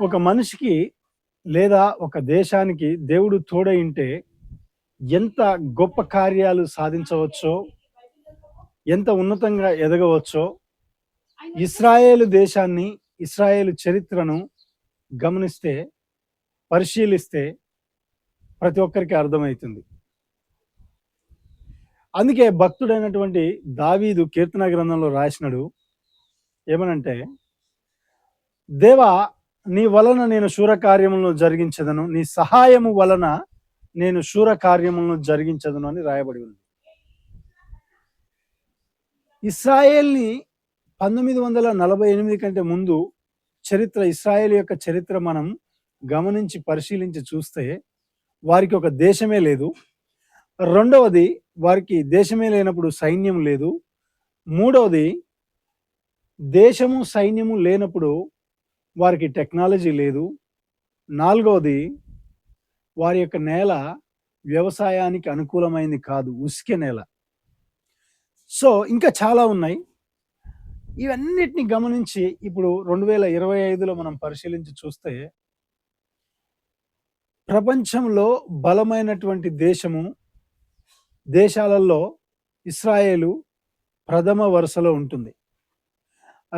ఒక మనిషికి లేదా ఒక దేశానికి దేవుడు తోడై ఉంటే ఎంత గొప్ప కార్యాలు సాధించవచ్చో ఎంత ఉన్నతంగా ఎదగవచ్చో ఇస్రాయేలు దేశాన్ని ఇస్రాయేలు చరిత్రను గమనిస్తే పరిశీలిస్తే ప్రతి ఒక్కరికి అర్థమవుతుంది. అందుకే భక్తుడైనటువంటి దావీదు కీర్తన గ్రంథంలో రాసినాడు ఏమనంటే దేవా నీ వలన నేను శూర కార్యములను జరిగించదను. నీ సహాయము వలన నేను శూర కార్యములను జరిగించదను అని రాయబడి ఉంది. ఇస్రాయేల్ని పంతొమ్మిది వందల నలభై ఎనిమిది కంటే ముందు చరిత్ర ఇస్రాయేల్ యొక్క చరిత్ర మనం గమనించి పరిశీలించి చూస్తే వారికి ఒక దేశమే లేదు. రెండవది వారికి దేశమే లేనప్పుడు సైన్యం లేదు. మూడవది దేశము సైన్యము లేనప్పుడు వారికి టెక్నాలజీ లేదు. నాలుగవది వారి యొక్క నేల వ్యవసాయానికి అనుకూలమైంది కాదు ఉసికే నేల. సో ఇంకా చాలా ఉన్నాయి. ఇవన్నిటిని గమనించి ఇప్పుడు రెండు వేల ఇరవై ఐదులో మనం పరిశీలించి చూస్తే ప్రపంచంలో బలమైనటువంటి దేశము దేశాలలో ఇస్రాయేలు ప్రథమ వరుసలో ఉంటుంది.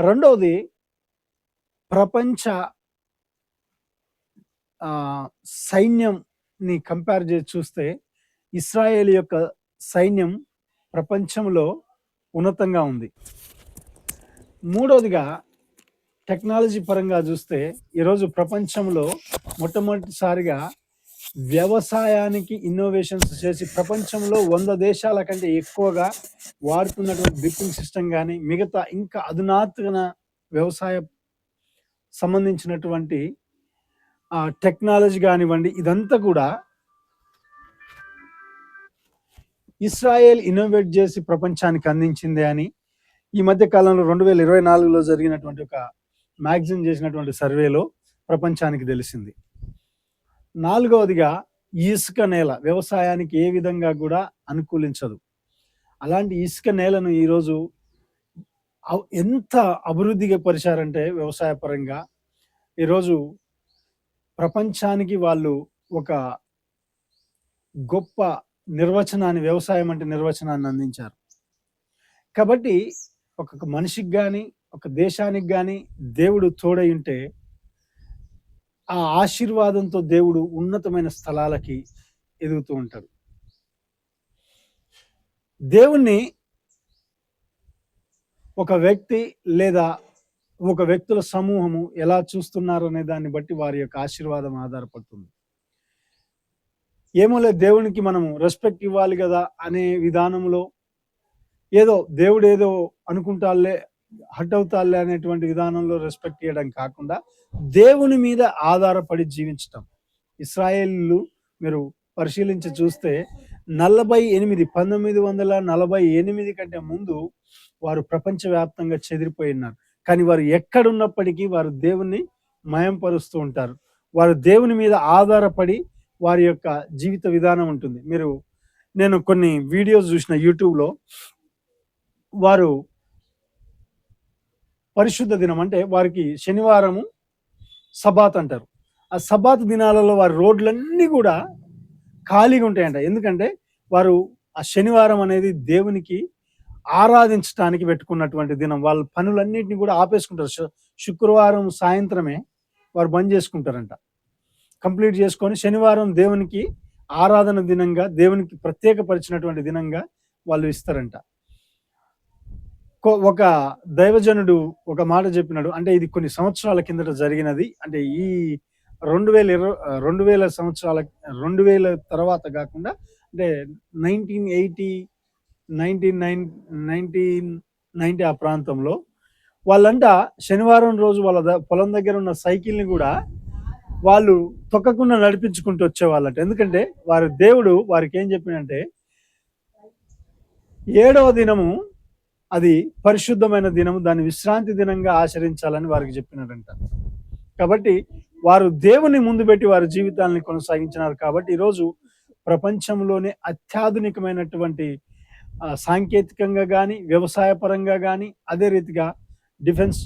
రెండవది ప్రపంచ సైన్యంని కంపేర్ చేసి చూస్తే ఇస్రాయేల్ యొక్క సైన్యం ప్రపంచంలో ఉన్నతంగా ఉంది. మూడవదిగా టెక్నాలజీ పరంగా చూస్తే ఈరోజు ప్రపంచంలో మొట్టమొదటిసారిగా వ్యవసాయానికి ఇన్నోవేషన్స్ చేసి ప్రపంచంలో వంద దేశాల కంటే ఎక్కువగా వాడుతున్నటువంటి డ్రిప్పింగ్ సిస్టమ్ కానీ మిగతా ఇంకా అధునాతన వ్యవసాయ సంబంధించినటువంటి టెక్నాలజీ కానివ్వండి ఇదంతా కూడా ఇస్రాయేల్ ఇన్నోవేట్ చేసి ప్రపంచానికి అందించింది అని ఈ మధ్య కాలంలో రెండు వేల ఇరవై నాలుగులో జరిగినటువంటి ఒక మ్యాగజిన్ చేసినటువంటి సర్వేలో ప్రపంచానికి తెలిసింది. నాలుగవదిగా ఇసుక నేల వ్యవసాయానికి ఏ విధంగా కూడా అనుకూలించదు. అలాంటి ఇసుక నేలను ఈరోజు ఎంత అభివృద్ధిగా పరిచారంటే వ్యవసాయ పరంగా ఈరోజు ప్రపంచానికి వాళ్ళు ఒక గొప్ప నిర్వచనాన్ని వ్యవసాయం అంటే నిర్వచనాన్ని అందించారు. కాబట్టి ఒక మనిషికి కానీ ఒక దేశానికి కానీ దేవుడు తోడై ఉంటే ఆ ఆశీర్వాదంతో దేవుడు ఉన్నతమైన స్థలాలకి ఎదుగుతూ ఉంటాడు. దేవుణ్ణి ఒక వ్యక్తి లేదా ఒక వ్యక్తుల సమూహము ఎలా చూస్తున్నారు అనే దాన్ని బట్టి వారి యొక్క ఆశీర్వాదం ఆధారపడుతుంది. ఏమో లేదు దేవునికి మనము రెస్పెక్ట్ ఇవ్వాలి కదా అనే విధానంలో ఏదో దేవుడు ఏదో అనుకుంటాలే హట్ అవుతాలే అనేటువంటి విధానంలో రెస్పెక్ట్ చేయడం కాకుండా దేవుని మీద ఆధారపడి జీవించటం. ఇస్రాయేళ్ళు మీరు పరిశీలించి చూస్తే నలభై ఎనిమిది పంతొమ్మిది వందల నలభై ఎనిమిది కంటే ముందు వారు ప్రపంచవ్యాప్తంగా చెదిరిపోయి ఉన్నారు. కానీ వారు ఎక్కడున్నప్పటికీ వారు దేవుణ్ణి మయంపరుస్తూ ఉంటారు. వారు దేవుని మీద ఆధారపడి వారి యొక్క జీవిత విధానం ఉంటుంది. మీరు నేను కొన్ని వీడియోస్ చూసిన యూట్యూబ్లో వారు పరిశుద్ధ దినం అంటే వారికి శనివారము సబాత్ అంటారు. ఆ సబాత్ దినాలలో వారి రోడ్లన్నీ కూడా ఖాళీగా ఉంటాయంట. ఎందుకంటే వారు ఆ శనివారం అనేది దేవునికి ఆరాధించడానికి పెట్టుకున్నటువంటి దినం. వాళ్ళ పనులన్నింటినీ కూడా ఆపేసుకుంటారు. శుక్రవారం సాయంత్రమే వారు బంద్ చేసుకుంటారంట. కంప్లీట్ చేసుకొని శనివారం దేవునికి ఆరాధన దినంగా దేవునికి ప్రత్యేకపరిచినటువంటి దినంగా వాళ్ళు ఇస్తారంట. ఒక దైవజనుడు ఒక మాట చెప్పినాడు. అంటే ఇది కొన్ని సంవత్సరాల కిందట జరిగినది. అంటే ఈ రెండు వేల ఇరవై రెండు వేల సంవత్సరాల రెండు వేల తర్వాత కాకుండా అంటే nineteen eighty nineteen nine nineteen ninety ఆ ప్రాంతంలో వాళ్ళంట శనివారం రోజు వాళ్ళ పొలం దగ్గర ఉన్న సైకిల్ని కూడా వాళ్ళు తొక్కకుండా నడిపించుకుంటూ వచ్చేవాళ్ళంట. ఎందుకంటే వారి దేవుడు వారికి ఏం చెప్పినంటే ఏడవ దినము అది పరిశుద్ధమైన దినము దాన్ని విశ్రాంతి దినంగా ఆచరించాలని వారికి చెప్పినారంట కాబట్టి వారు దేవుని ముందు పెట్టి వారి జీవితాలని కొనసాగించినారు కాబట్టి ఈరోజు ప్రపంచంలోనే అత్యాధునికమైనటువంటి సాంకేతికంగా కానీ వ్యవసాయ పరంగా కానీ అదే రీతిగా డిఫెన్స్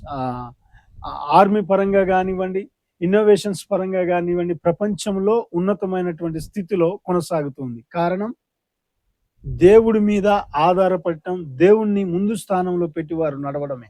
ఆర్మీ పరంగా కానివ్వండి ఇన్నోవేషన్స్ పరంగా కానివ్వండి ప్రపంచంలో ఉన్నతమైనటువంటి స్థితిలో కొనసాగుతుంది. కారణం? దేవుడి మీద ఆధారపడటం దేవుణ్ణి ముందు స్థానంలో పెట్టి వారు నడవడమే.